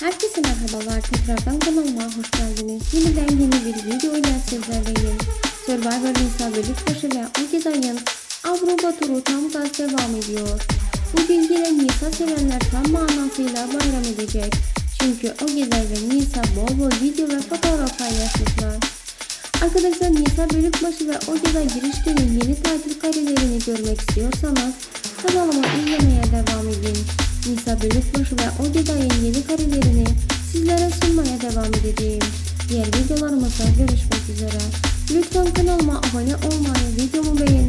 Herkese merhabalar. Tekrardan kanalıma hoş geldiniz. Yeniden yeni bir video ile sizlerleyim. Survivor Nisa Bölükbaşı ve Ogeday'ın Avrupa turu tam gaz devam ediyor. Bugün yine Nisa sevenler tam manasıyla bayram edecek. Çünkü Ogeday ve Nisa bol bol video ve fotoğraf paylaşmışlar. Arkadaşlar Nisa Bölükbaşı ve Ogeday girişkenin yeni tatil karelerini görmek istiyorsanız kanalıma izlemeye devam Bölükbaşı ve Ogeday'ın yeni karelerini sizlere sunmaya devam edeceğim. Diğer videolarımızda görüşmek üzere. Lütfen kanalıma abone olmayı, videomu beğenmeyi,